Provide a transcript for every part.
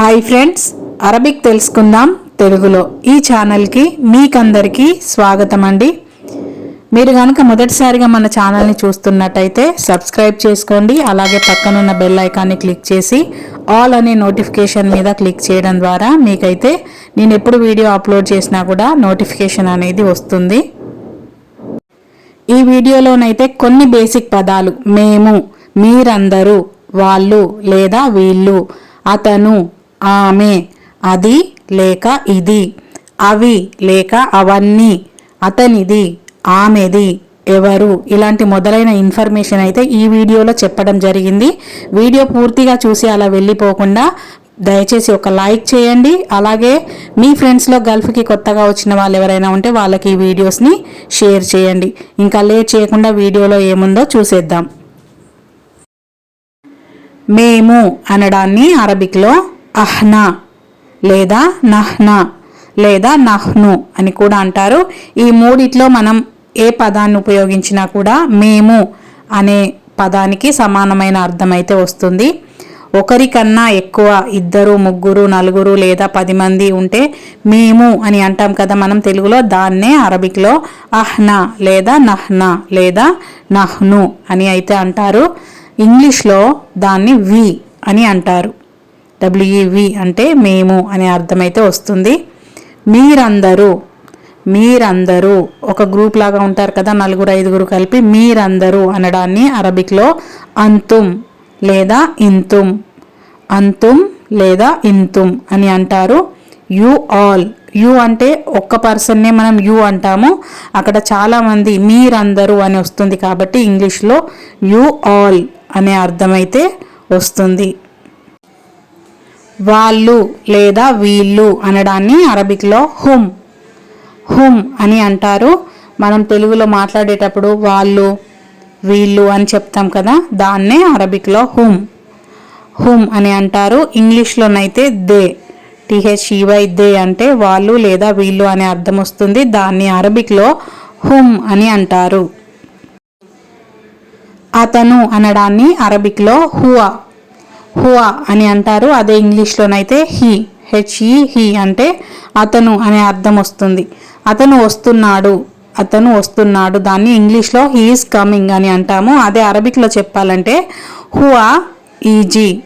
Hi friends Arabic తెలుసుకుందాం తెలుగులో. ఈ ఛానల్కి మీకందరికీ స్వాగతం అండి మీరు కనుక మొదటిసారిగా మన ఛానల్ని చూస్తున్నట్టయితే సబ్స్క్రైబ్ చేసుకోండి అలాగే పక్కనున్న బెల్ ఐకాన్ని క్లిక్ చేసి ఆల్ అనే నోటిఫికేషన్ మీద క్లిక్ చేయడం ద్వారా మీకైతే నేను ఎప్పుడు వీడియో అప్లోడ్ చేసినా కూడా నోటిఫికేషన్ అనేది వస్తుంది. ఈ వీడియోలోనైతే కొన్ని బేసిక్ పదాలు మేము మీరందరూ వాళ్ళు లేదా వీళ్ళు అతను ఆమె. అది లేక ఇది. అవి లేక అవన్నీ. అతనిది ఆమెది ఎవరు? ఇలాంటి మొదలైన ఇన్ఫర్మేషన్ అయితే ఈ వీడియోలో చెప్పడం జరిగింది. వీడియో పూర్తిగా చూసి అలా వెళ్ళిపోకుండా దయచేసి ఒక లైక్ చేయండి. అలాగే మీ ఫ్రెండ్స్లో గల్ఫ్కి కొత్తగా వచ్చిన వాళ్ళు ఎవరైనా ఉంటే వాళ్ళకి ఈ వీడియోస్ని షేర్ చేయండి. ఇంకా లేట్ చేయకుండా వీడియోలో ఏముందో చూసేద్దాం. మేము అనడాన్ని అరబిక్లో అహ్నా లేదా నహ్నా లేదా నహ్ను అని కూడా అంటారు. ఈ మూడిట్లో మనం ఏ పదాన్ని ఉపయోగించినా కూడా మేము అనే పదానికి సమానమైన అర్థం అయితే వస్తుంది. ఒకరికన్నా ఎక్కువ ఇద్దరు ముగ్గురు నలుగురు లేదా పది మంది ఉంటే మేము అని అంటాం కదా మనం తెలుగులో దాన్నే అరబిక్లో అహ్నా లేదా నహ్నా లేదా నహ్ను అని అయితే అంటారు. ఇంగ్లీష్లో దాన్ని వి అని అంటారు. డబ్ల్యూఈవి అంటే మేము అనే అర్థమైతే వస్తుంది. మీరందరూ మీరందరూ ఒక గ్రూప్ లాగా ఉంటారు కదా నలుగురు ఐదుగురు కలిపి మీరందరూ అనడాన్ని అరబిక్లో అంతుం లేదా ఇంతుం అంతుం లేదా ఇంతుం అని అంటారు. యు ఆల్ యు అంటే ఒక్క పర్సన్నే మనం యు అంటాము. అక్కడ చాలామంది మీరందరూ అని వస్తుంది కాబట్టి ఇంగ్లీష్లో యు ఆల్ అనే అర్థమైతే వస్తుంది. వాళ్ళు లేదా వీళ్ళు అనడాన్ని అరబిక్లో హుమ్. హుమ్ అని అంటారు. మనం తెలుగులో మాట్లాడేటప్పుడు వాళ్ళు వీళ్ళు అని చెప్తాం కదా దాన్నే అరబిక్లో హుమ్. హుమ్ అని అంటారు. ఇంగ్లీష్లోనైతే దే. టిహెచ్ఈవై దే అంటే వాళ్ళు లేదా వీళ్ళు అనే అర్థం వస్తుంది. దాన్ని అరబిక్లో హుమ్ అని అంటారు. అతను అనడాన్ని అరబిక్లో హువా. హువా అని అంటారు. అదే ఇంగ్లీష్లోనైతే హీ హెచ్ఈ హీ అంటే అతను అనే అర్థం వస్తుంది. అతను వస్తున్నాడు అతను వస్తున్నాడు. దాన్ని ఇంగ్లీష్లో హీఈస్ కమింగ్ అని అంటాము. అదే అరబిక్లో చెప్పాలంటే హువా ఈజీ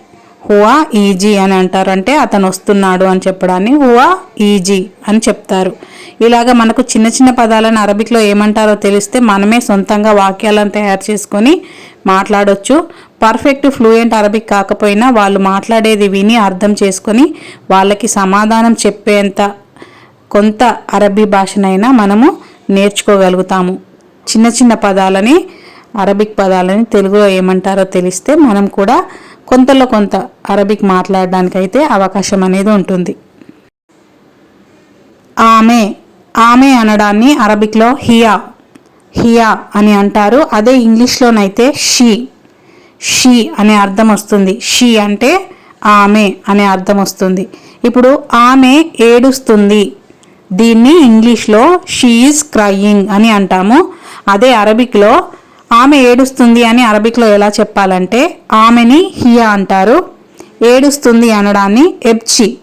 హువా ఈజీ అని అంటారు. అంటే అతను వస్తున్నాడు అని చెప్పడాన్ని హువా ఈజీ అని చెప్తారు. ఇలాగ మనకు చిన్న చిన్న పదాలను అరబిక్లో ఏమంటారో తెలిస్తే మనమే సొంతంగా వాక్యాలను తయారు చేసుకొని మాట్లాడొచ్చు. పర్ఫెక్ట్ ఫ్లూయెంట్ అరబిక్ కాకపోయినా వాళ్ళు మాట్లాడేది విని అర్థం చేసుకొని వాళ్ళకి సమాధానం చెప్పేంత కొంత అరబీ భాషనైనా మనము నేర్చుకోగలుగుతాము. చిన్న చిన్న పదాలని అరబిక్ పదాలని తెలుగులో ఏమంటారో తెలిస్తే మనం కూడా కొంతలో కొంత అరబిక్ మాట్లాడడానికైతే అవకాశం అనేది ఉంటుంది. ఆమె ఆమె అనడాన్ని అరబిక్లో హియా హియా అని అంటారు. అదే ఇంగ్లీష్లోనైతే షీ. షీ అనే అర్థం వస్తుంది. షీ అంటే ఆమె అనే అర్థం వస్తుంది. ఇప్పుడు ఆమె ఏడుస్తుంది. దీన్ని ఇంగ్లీష్లో షీఈస్ క్రయింగ్ అని అంటాము. అదే అరబిక్లో ఆమె ఏడుస్తుంది అని అరబిక్లో ఎలా చెప్పాలంటే ఆమెని హియా అంటారు. ఏడుస్తుంది అనడాన్ని ఎబ్చి.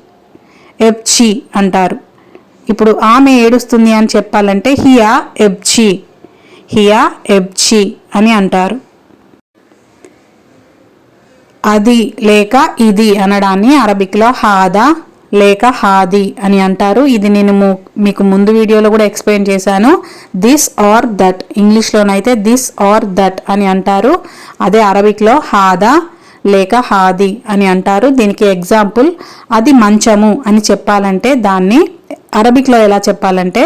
ఎబ్చి అంటారు. ఇప్పుడు ఆమె ఏడుస్తుంది అని చెప్పాలంటే హియా ఎబ్చి. హియా ఎబ్చి అని అంటారు. అది లేక ఇది అనడాన్ని అరబిక్లో హాదా లేక హాది అని అంటారు. ఇది నేను మీకు ముందు వీడియోలో కూడా ఎక్స్ప్లెయిన్ చేశాను. This or that. ఇంగ్లీష్లోనైతే this or that అని అంటారు. అదే అరబిక్లో హాదా లేక హాది అని అంటారు. దీనికి ఎగ్జాంపుల్ అది మంచము అని చెప్పాలంటే దాన్ని అరబిక్లో ఎలా చెప్పాలంటే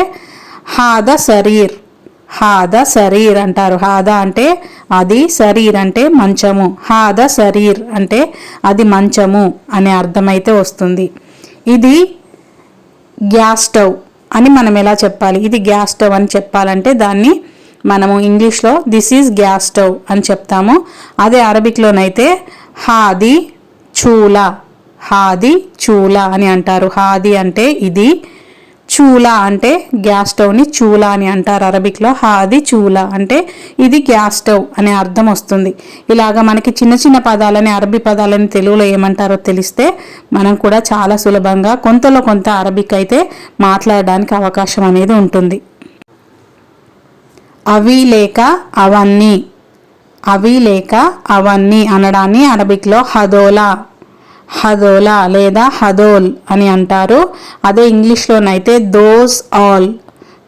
హాద శరీర్ హాద శరీర్ అంటారు. హాద అంటే అది శరీర్ అంటే మంచము. హాద శరీర్ అంటే అది మంచము అనే అర్థమైతే వస్తుంది. ఇది గ్యాస్ స్టవ్ అని మనం ఎలా చెప్పాలి? ఇది గ్యాస్ స్టవ్ అని చెప్పాలంటే దాన్ని మనము ఇంగ్లీష్లో దిస్ ఈజ్ గ్యాస్ స్టవ్ అని చెప్తాము. అదే అరబిక్లోనైతే హాది చూల. హాది చూల అని అంటారు. హాది అంటే ఇది చూలా అంటే గ్యాస్ స్టవ్ని చూలా అని అంటారు అరబిక్లో. హాది చూలా అంటే ఇది గ్యాస్ స్టవ్ అనే అర్థం వస్తుంది. ఇలాగ మనకి చిన్న చిన్న పదాలని అరబీ పదాలని తెలుగులో ఏమంటారో తెలిస్తే మనం కూడా చాలా సులభంగా కొంతలో కొంత అరబిక్ అయితే మాట్లాడడానికి అవకాశం అనేది ఉంటుంది. అవి లేక అవన్నీ. అవి లేక అవన్నీ అనడాన్ని అరబిక్లో హదోలా హదోలా లేదా హదోల్ అని అంటారు. అదే ఇంగ్లీష్లోనైతే దోస్ ఆల్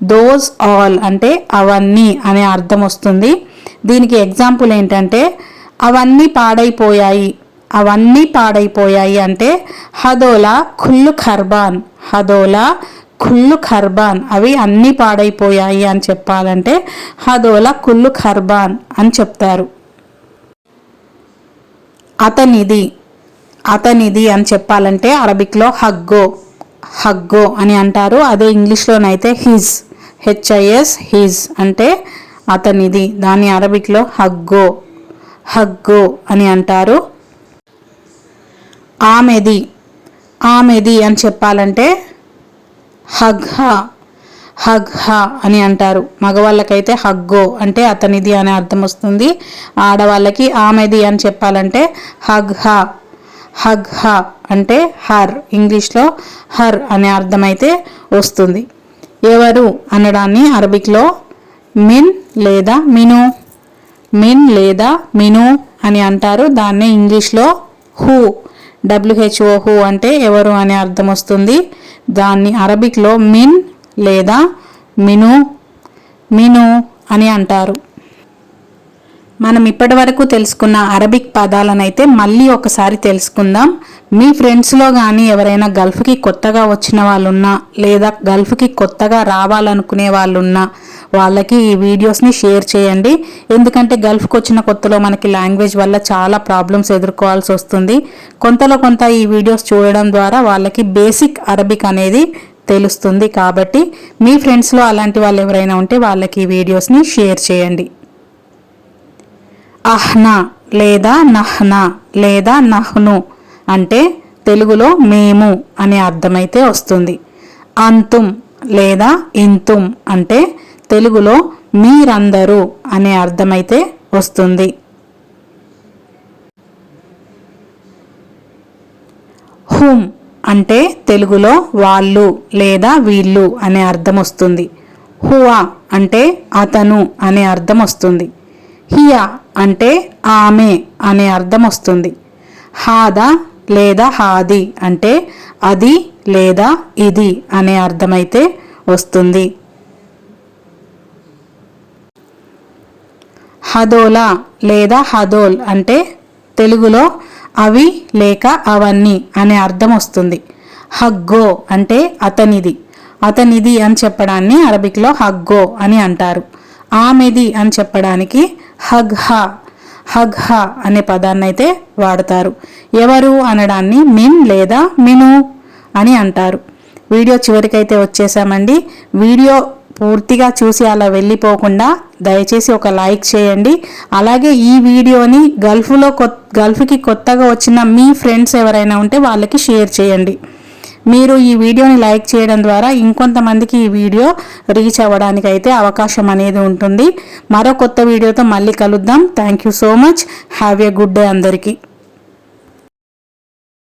దోస్ ఆల్ అంటే అవన్నీ అనే అర్థం వస్తుంది. దీనికి ఎగ్జాంపుల్ ఏంటంటే అవన్నీ పాడైపోయాయి. అవన్నీ పాడైపోయాయి అంటే హదోలా ఖుల్లు ఖర్బాన్. హదోలా ఖుల్లు ఖర్బాన్. అవి అన్నీ పాడైపోయాయి అని చెప్పాలంటే హదోలా కుల్లు ఖర్బాన్ అని చెప్తారు. అతనిది అతనిది అని చెప్పాలంటే అరబిక్లో హగ్గో హగ్గో అని అంటారు. అదే ఇంగ్లీష్లోనైతే హిజ్ హెచ్ఐఎస్ హిజ్ అంటే అతనిది. దాని అరబిక్లో హగ్గో హగ్గో అని అంటారు. ఆమెది ఆమెది అని చెప్పాలంటే హగ్హా హగ్హా అని అంటారు. మగవాళ్ళకైతే హగ్గో అంటే అతనిది అనే అర్థం వస్తుంది. ఆడవాళ్ళకి ఆమెది అని చెప్పాలంటే హగ్హా. హగ్ హ అంటే హర్ ఇంగ్లీష్లో హర్ అనే అర్థమైతే వస్తుంది. ఎవరు అనడాన్ని అరబిక్లో మిన్ లేదా మిను. మిన్ లేదా మిను అని అంటారు దాన్ని ఇంగ్లీష్లో హూ డబ్ల్యూహెచ్ఓ హూ అంటే ఎవరు అనే అర్థం వస్తుంది. దాన్ని అరబిక్లో మిన్ లేదా మిను మిను అని అంటారు. మనం ఇప్పటి వరకు తెలుసుకున్న అరబిక్ పదాలనైతే మళ్ళీ ఒకసారి తెలుసుకుందాం. మీ ఫ్రెండ్స్లో కానీ ఎవరైనా గల్ఫ్కి కొత్తగా వచ్చిన వాళ్ళు ఉన్నా లేదా గల్ఫ్కి కొత్తగా రావాలనుకునే వాళ్ళున్నా వాళ్ళకి ఈ వీడియోస్ని షేర్ చేయండి. ఎందుకంటే గల్ఫ్కి వచ్చిన కొత్తలో మనకి లాంగ్వేజ్ వల్ల చాలా ప్రాబ్లమ్స్ ఎదుర్కోవాల్సి వస్తుంది. కొంతలో కొంత ఈ వీడియోస్ చూడడం ద్వారా వాళ్ళకి బేసిక్ అరబిక్ అనేది తెలుస్తుంది కాబట్టి మీ ఫ్రెండ్స్లో అలాంటి వాళ్ళు ఎవరైనా ఉంటే వాళ్ళకి ఈ వీడియోస్ని షేర్ చేయండి. అహ్నా లేదా నహ్నా లేదా నహ్ను అంటే తెలుగులో మేము అనే అర్థమైతే వస్తుంది. అంతుం లేదా ఇంతుం అంటే తెలుగులో మీరందరూ అనే అర్థమైతే వస్తుంది. హుమ్ అంటే తెలుగులో వాళ్ళు లేదా వీళ్ళు అనే అర్థం వస్తుంది. హువా అంటే అతను అనే అర్థం వస్తుంది. హియా అంటే ఆమె అనే అర్థం వస్తుంది. హాద లేదా హాది అంటే అది లేదా ఇది అనే అర్థమైతే వస్తుంది. హదోలా లేదా హదోల్ అంటే తెలుగులో అవి లేక అవన్నీ అనే అర్థం వస్తుంది. హగ్గో అంటే అతనిది. అతనిది అని చెప్పడాన్ని అరబిక్లో హగ్గో అని అంటారు. ఆమెది అని చెప్పడానికి హగ్ హా హగ్ అనే పదాన్ని అయితే వాడతారు. ఎవరు అనడాన్ని మిన్ లేదా మిను అని అంటారు. వీడియో చివరికైతే వచ్చేసామండి. వీడియో పూర్తిగా చూసి అలా వెళ్ళిపోకుండా దయచేసి ఒక లైక్ చేయండి. అలాగే ఈ వీడియోని గల్ఫ్లో కొ గల్ఫ్కి కొత్తగా వచ్చిన మీ ఫ్రెండ్స్ ఎవరైనా ఉంటే వాళ్ళకి షేర్ చేయండి. మీరు ఈ వీడియోని లైక్ చేయడం ద్వారా ఇంకొంతమందికి ఈ వీడియో రీచ్ అవ్వడానికి అయితే అవకాశం అనేది ఉంటుంది. మరో కొత్త వీడియోతో మళ్ళీ కలుద్దాం. Thank you so much have a good day అందరికీ.